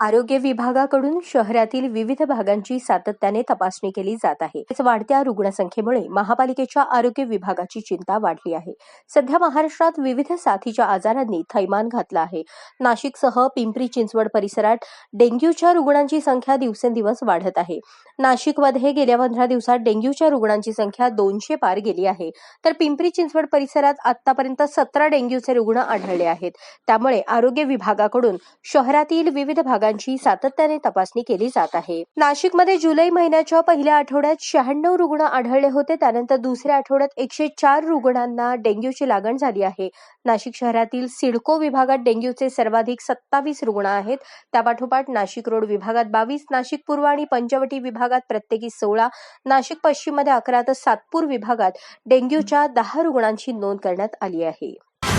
आरोग्य विभागाकडून शहरातील विविध भागांची सातत्याने तपासणी केली जात आहे. वाढत्या रुग्णसंख्येमुळे महापालिकेच्या आरोग्य विभागाची चिंता वाढली आहे. सध्या महाराष्ट्रात विविध साथीच्या आजारांनी थैमान घातलं आहे. नाशिकसह पिंपरी चिंचवड परिसरात डेंग्यूच्या रुग्णांची संख्या दिवसेंदिवस वाढत आहे. नाशिकमध्ये गेल्या पंधरा दिवसात डेंग्यूच्या रुग्णांची संख्या दोनशे पार गेली आहे. तर पिंपरी चिंचवड परिसरात आतापर्यंत सतरा डेंग्यूचे रुग्ण आढळले आहेत. त्यामुळे आरोग्य विभागाकडून शहरातील विविध भागात रुग्णांची सातत्याने तपासणी केली जात आहे. नाशिकमध्ये जुलै महिन्याच्या पहिल्या आठवड्यात शहाण्णव रुग्ण आढळले होते. त्यानंतर दुसऱ्या आठवड्यात एकशे चार रुग्णांना डेंग्यूची लागण झाली आहे. नाशिक शहरातील सिडको विभागात डेंग्यूचे सर्वाधिक सत्तावीस रुग्ण आहेत. त्यापाठोपाठ नाशिक रोड विभागात बावीस नाशिक पूर्व आणि पंचवटी विभागात प्रत्येकी सोळा नाशिक पश्चिममध्ये अकरा तर सातपूर विभागात डेंग्यूच्या दहा रुग्णांची नोंद करण्यात आली आहे.